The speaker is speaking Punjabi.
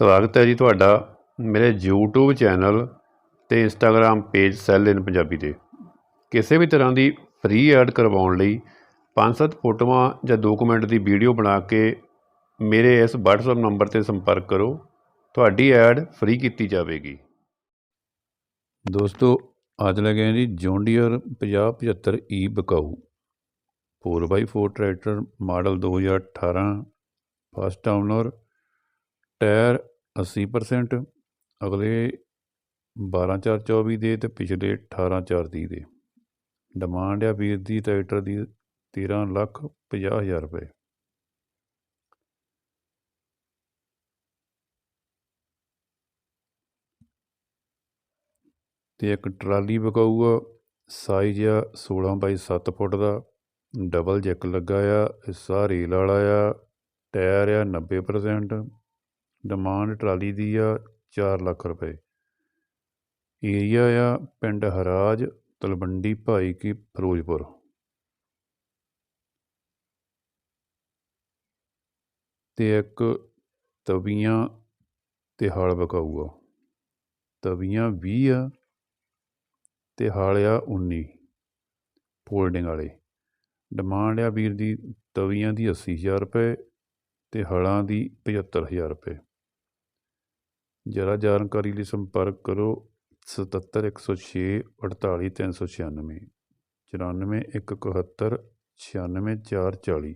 ਸਵਾਗਤ ਹੈ ਜੀ ਤੁਹਾਡਾ ਮੇਰੇ YouTube ਚੈਨਲ ਤੇ Instagram page sale in Punjabi ਤੇ। ਕਿਸੇ ਵੀ ਤਰ੍ਹਾਂ ਦੀ ਫ੍ਰੀ ਐਡ ਕਰਵਾਉਣ ਲਈ ਪੰਜ ਸੱਤ ਫੋਟੋਆਂ ਜਾਂ ਦੋ ਦੀ ਵੀਡੀਓ ਬਣਾ ਕੇ ਮੇਰੇ ਇਸ WhatsApp ਨੰਬਰ ਤੇ ਸੰਪਰਕ ਕਰੋ। ਤੁਹਾਡੀ ਐਡ ਫ੍ਰੀ ਕੀਤੀ ਜਾਵੇਗੀ। ਦੋਸਤੋ, ਅੱਜ ਲੱਗੇ ਹਾਂ ਜੀ ਜੌਂਡੀਅਰ 5075 ਈ e ਬਕਾਊ। 4x4 tractor model 2018 first owner tyre 80% ਅਗਲੇ 12424 ਦੇ ਤੇ ਪਿਛਲੇ 18430 ਦੇ ਡਿਮਾਂਡ ਆ ਵੀਰ ਦੀ ਟਰੈਕਟਰ ਦੀ 13 ਲੱਖ 50 ਹਜ਼ਾਰ ਰੁਪਏ। ਤੇ ਇੱਕ ਟਰਾਲੀ ਵਿਕਾਊ ਆ ਸਾਈਜ਼ ਆ 16 ਬਾਈ 7 ਫੁੱਟ ਦਾ ਡਬਲ ਜੈਕ ਲੱਗਾ ਆ ਹਿੱਸਾ ਰੇਲ ਵਾਲਾ ਆ, ਟਾਇਰ ਆ 90% ਡਿਮਾਂਡ ਟਰਾਲੀ ਦੀ ਆ 4 ਲੱਖ ਰੁਪਏ। ਏਰੀਆ ਆ ਪਿੰਡ ਹਰਾਜ, ਤਲਵੰਡੀ ਭਾਈ ਕੀ ਫਿਰੋਜ਼ਪੁਰ। ਤੇ ਇੱਕ ਤਵੀਆਂ ਤੇ ਹਲ ਵਿਕਾਊ ਆ ਤਵੀਆਂ 20 ਆ ਤੇ ਹਲ ਆ 19 ਫੋਲਡਿੰਗ ਵਾਲੇ। ਡਿਮਾਂਡ ਆ ਵੀਰ ਦੀ ਤਵੀਆਂ ਦੀ 80000 ਰੁਪਏ ਤੇ ਹਲਾਂ ਦੀ 75000 ਰੁਪਏ। ਜਰਾ ਜਾਣਕਾਰੀ ਲਈ ਸੰਪਰਕ ਕਰੋ ਸਤੱਤਰ, ਇੱਕ ਸੌ ਛੇ ਅਠਤਾਲੀ ਤਿੰਨ ਸੌ ਛਿਆਨਵੇਂ 77106 48396 94 171 96440